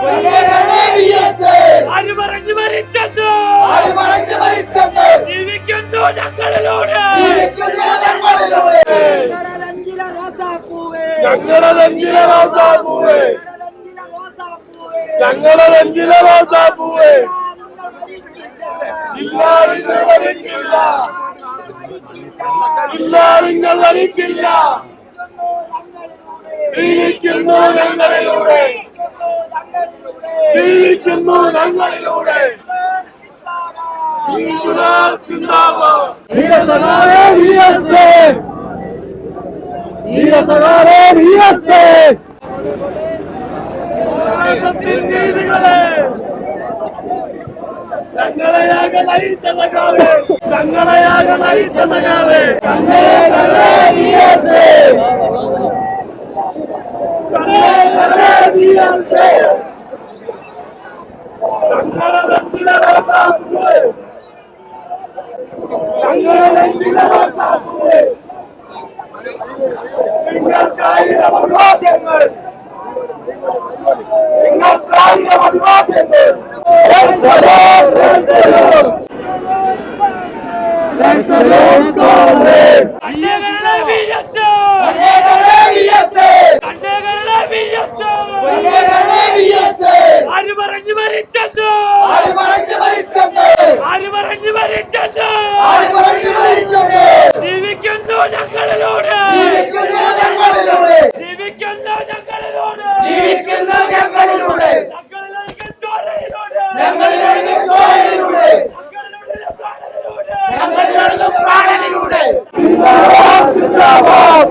പൊന്നേകളെ വിയർത്ത് ആര് പറഞ്ഞു മരിച്ചത്. ആര് പറഞ്ഞു മരിച്ചെന്ന് ജീവിക്കുന്നു ഞങ്ങളിലൂടെ. ഞങ്ങളിലൂടെ ഞങ്ങളെ റോസാപ്പൂവേ? ഞങ്ങളെ റോസാപ്പൂവേ? ഞങ്ങളെ നെഞ്ചിലെ റോസാപ്പൂവേ? ഇല്ല നിങ്ങൾ വരിക്കില്ല ഇല്ല നിങ്ങൾ വരിക്കില്ല ജീവിക്കുന്നു ഞങ്ങളിലൂടെ. ജീവിക്കുന്നു ഞങ്ങളിലൂടെ. ഞങ്ങളെയാകെ നയിച്ച സഖാവേ. ഞങ്ങളെയാകെ നയിച്ച സഖാവേ. പറഞ്ഞു മരിച്ചത് ആര് പറഞ്ഞു മരിച്ചെന്ന് ആര് പറഞ്ഞു മരിച്ചത് ആര് പറഞ്ഞു മരിച്ചെന്ന് ജീവിക്കുന്നു ഞങ്ങളിലൂടെ ജീവിക്കുന്ന ഞങ്ങളിലൂടെ ജീവിക്കുന്ന ഞങ്ങളിലൂടെ ജീവിക്കുന്ന ഞങ്ങളിലൂടെ ഞങ്ങളിലേക്ക് ചോരയിലൂടെ ഞങ്ങളിലൊഴുകും ചോരയിലൂടെ ഞങ്ങളിലൂടെ പ്രാണനിലൂടെ ഞങ്ങളിലൊഴുകും പ്രാണനിലൂടെ സിന്ദാബാദ്,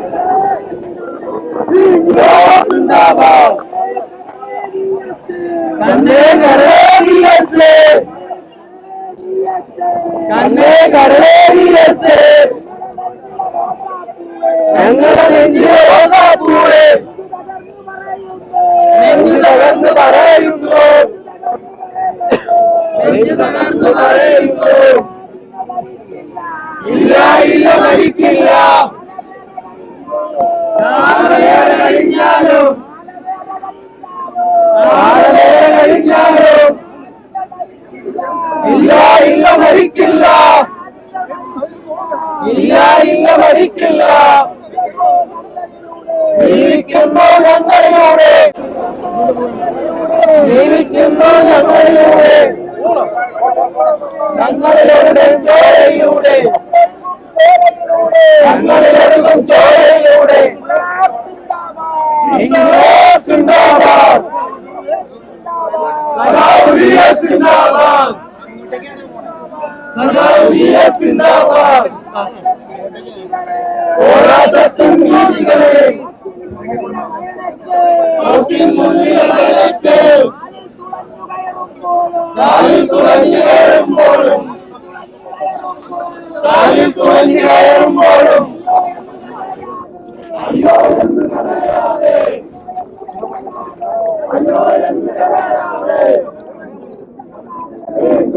സിന്ദാബാദ്. സിന്ദാബാദ്. കണ്ണേകരെ വീരസേ. കണ്ണേകരെ വീരസേ. ഞങ്ങളുടെ നെഞ്ചിലെ റോസാപ്പൂവേ. നെഞ്ചു തകർന്ന് പറയുന്നു. നെഞ്ചു തകർന്ന് പറയുന്നു. ഇല്ല ഇല്ല മരിക്കില്ല. കഴിഞ്ഞാലും? കാലവേറെ കഴിഞ്ഞാലും ഇല്ല ഇല്ല മരിക്കില്ല. ഇല്ല ഇല്ല മരിക്കില്ല. ജീവിക്കുന്നു ഞങ്ങളിലൂടെ. ജീവിക്കുന്നു ഞങ്ങളിലൂടെ. ഞങ്ങളിലൂടെ ചോരയിലൂടെ ഞങ്ങളിലൊഴുകും ചോരയിലൂടെ ഇംഗ്ലീഷ് സിന്ദാബാദ് സദാവുലിയ സിന്ദാബാദ്. സിന്ദാബാദ്. പോരാട്ടത്തിൻ നീതികളെ. നോക്കി മുന്നിലേക്ക് കാലിൽ തുളഞ്ഞു കയറുമ്പോഴും. കാലിൽ തുളഞ്ഞു കയറുമ്പോഴും. അയ്യോ എന്ന് കരയാതെ. അയ്യോ എന്ന് കരയാതെ.